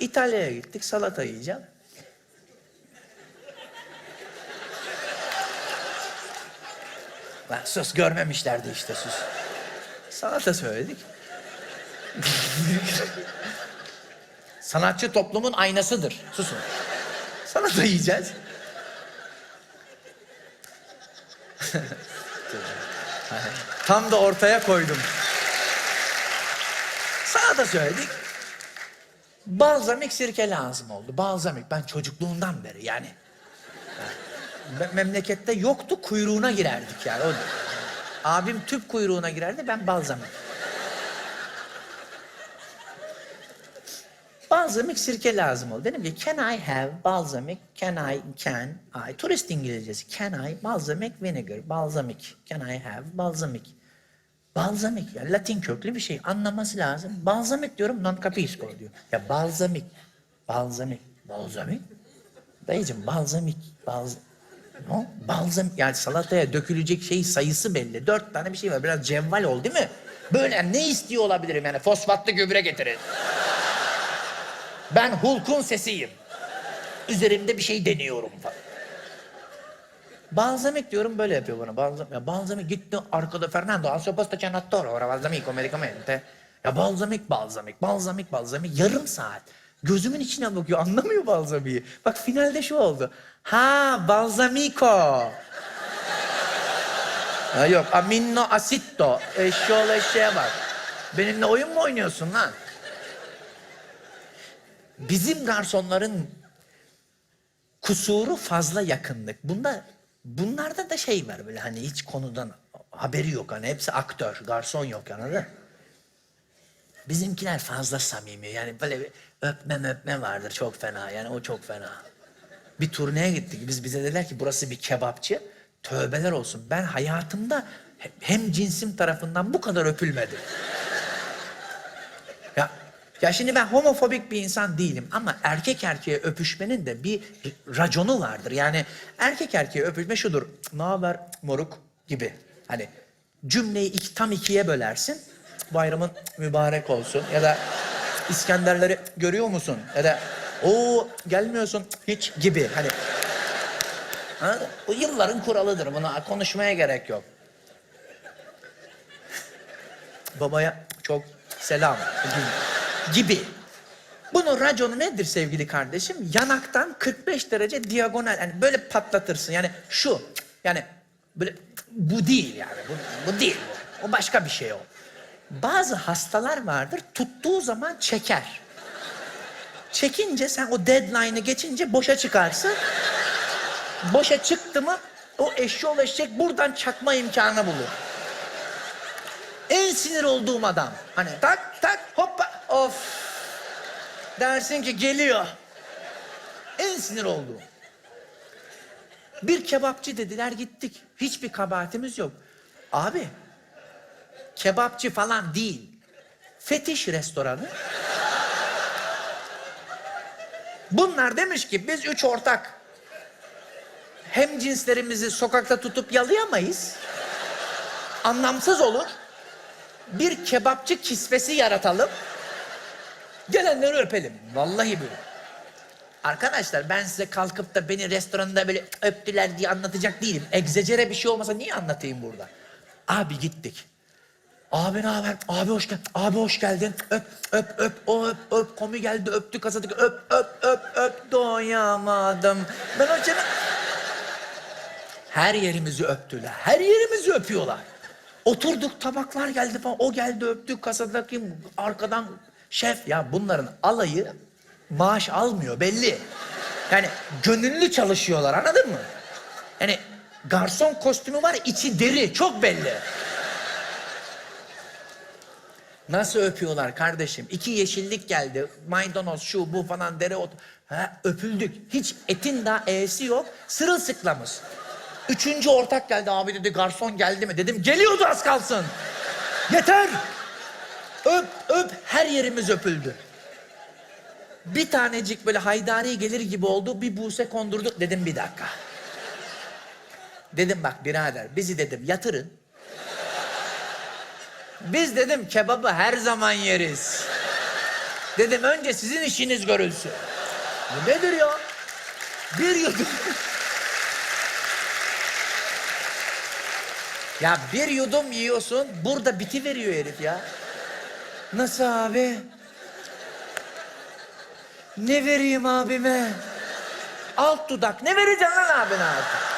İtalya'ya gittik salata yiyeceğim. Lan sus görmemişlerdi işte sus. Salata söyledik. Sanatçı toplumun aynasıdır. Susun. Salata yiyeceğiz. Tam da ortaya koydum. Salata söyledik. Balzamik sirke lazım oldu. Balzamik ben çocukluğumdan beri yani. Me- memlekette yoktu kuyruğuna girerdik yani. O, abim tüp kuyruğuna girerdi ben balzamik. Balzamik sirke lazım oldu. Dedim ki can I have balsamic, can I, can I, turist İngilizcesi, can I, balsamic vinegar, balsamic, can I have balsamic. Balsamic ya Latin köklü bir şey anlaması lazım. Balsamic diyorum non capisco diyor. Ya balsamic, balsamic, balsamic. Dayıcım balsamic, balz... No, balsam yani salataya dökülecek şey sayısı belli. Dört tane bir şey var. Biraz cevval ol değil mi? Böyle ne istiyor olabilirim yani? Fosfatlı gübre getirin. Ben Hulk'un sesiyim. Üzerimde bir şey deniyorum falan. Balzamik diyorum böyle yapıyor bana. Balzamik, ya balzamik gitti arkada Fernando c'è un attore ora balsamico medicamente. Ya balzamik balzamik balzamik balzamik yarım saat. Gözümün içine bakıyor anlamıyor balzamiği. Bak finalde şu oldu. Ha balzamico. Ha yok amino asitto. Eşşoğlu eşeğe bak. Benimle oyun mu oynuyorsun lan? Bizim garsonların kusuru fazla yakınlık. Bunda bunlarda da şey var böyle hani hiç konudan haberi yok hani hepsi aktör, garson yok anladın? Bizimkiler fazla samimi yani böyle bir öpme öpme vardır çok fena yani o çok fena. Bir turneye gittik biz bize dediler ki burası bir kebapçı. Tövbeler olsun ben hayatımda he- hem cinsim tarafından bu kadar öpülmedim. Ya, şimdi ben homofobik bir insan değilim ama erkek erkeğe öpüşmenin de bir raconu vardır. Yani erkek erkeğe öpüşme şudur. Ne haber moruk gibi. Hani cümleyi iki, tam ikiye bölersin. Bayramın mübarek olsun. Ya da İskenderleri görüyor musun? Ya da o gelmiyorsun hiç gibi. Hani Anladın? Bu yılların kuralıdır. Buna konuşmaya gerek yok. Babaya çok selam gibi. Bunun raconu nedir sevgili kardeşim? Yanaktan 45 derece diagonal. Yani böyle patlatırsın. Yani şu. Yani böyle bu değil yani. Bu, bu değil bu. O başka bir şey o. Bazı hastalar vardır tuttuğu zaman çeker. Çekince sen o deadline'ı geçince boşa çıkarsın. Boşa çıktı mı o eşşoğlu eşek buradan çakma imkanı bulur. En sinir olduğum adam. Hani tak tak hoppa of. Dersin ki geliyor. En sinir olduğum. Bir kebapçı dediler gittik. Hiçbir kabahatimiz yok. Abi kebapçı falan değil. Fetiş restoranı. Bunlar demiş ki biz üç ortak hem cinslerimizi sokakta tutup yalayamayız. Anlamsız olur. Bir kebapçı kisvesi yaratalım. Gelenleri öpelim. Vallahi böyle. Arkadaşlar ben size kalkıp da beni restoranda böyle öptüler diye anlatacak değilim. Egzecere bir şey olmasa niye anlatayım burada? Abi gittik. Abi ne haber? Abi hoş geldin. Abi hoş geldin. Öp öp öp o öp öp komi geldi öptü kasadık öp öp öp öp doyamadım. Ben o canım... Her yerimizi öptüler. Her yerimizi öpüyorlar. Oturduk tabaklar geldi falan. O geldi öptü kasadaki arkadan şef. Ya bunların alayı maaş almıyor belli. Yani gönüllü çalışıyorlar anladın mı? Yani garson kostümü var içi deri çok belli. Nasıl öpüyorlar kardeşim? İki yeşillik geldi. Maydanoz şu bu falan dereotu. Ha, öpüldük. Hiç etin daha e'si yok. Sırılsıklamız. Üçüncü ortak geldi abi dedi garson geldi mi? Dedim geliyordu az kalsın. Yeter. Her yerimiz öpüldü. Bir tanecik böyle haydari gelir gibi oldu. Bir buse kondurduk. Dedim bir dakika. Dedim bak birader bizi dedim yatırın. Biz dedim kebabı her zaman yeriz. Dedim önce sizin işiniz görülsün. Bu nedir ya? Bir yudum. ya bir yudum yiyorsun, burada biti veriyor herif ya. Nasıl abi? Ne vereyim abime? Alt dudak. Ne vereceksin lan abine artık?